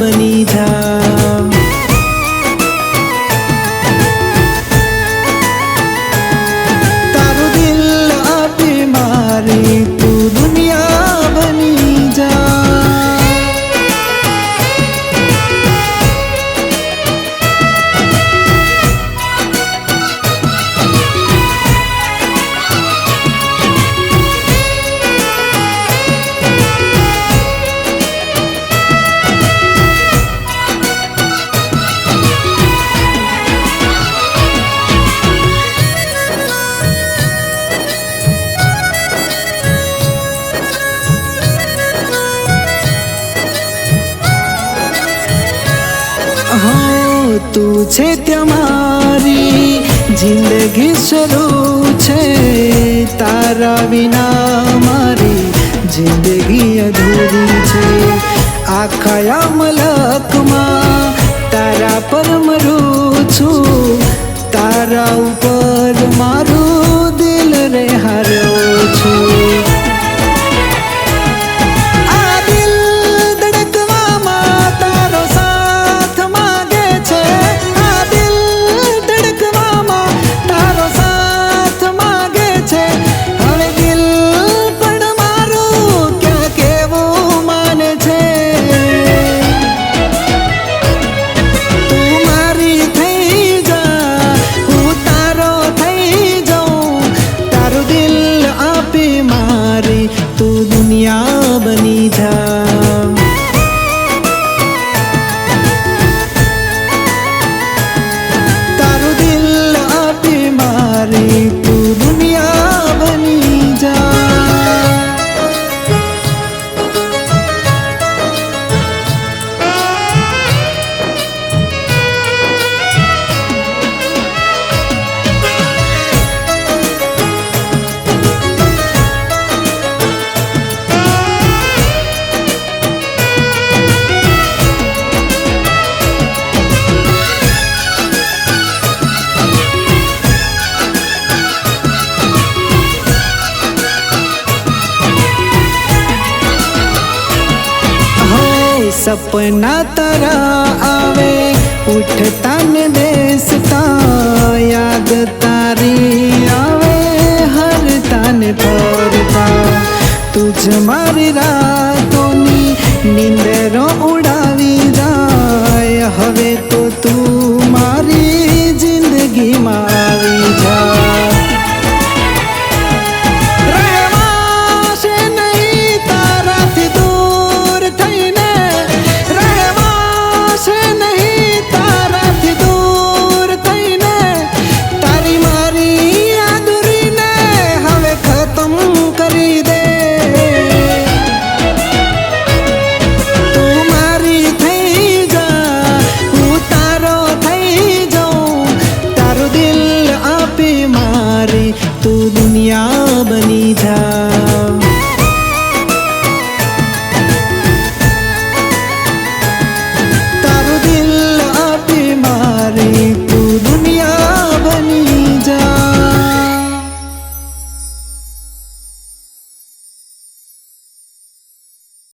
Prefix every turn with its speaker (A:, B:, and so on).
A: બની જા. હો, તું છે તમારી જિંદગી શરૂ છે. તારા વિના મારી જિંદગી અધૂરી છે. આખા મલકમાં તારા પર મરું છું. તારા ઉપર 你。સપના તારા આવે ઉઠતા ને બેસતા યાદ તારી આવે હરતા ને પરતા, તુજ મારી રા તું દુનિયા બની જા.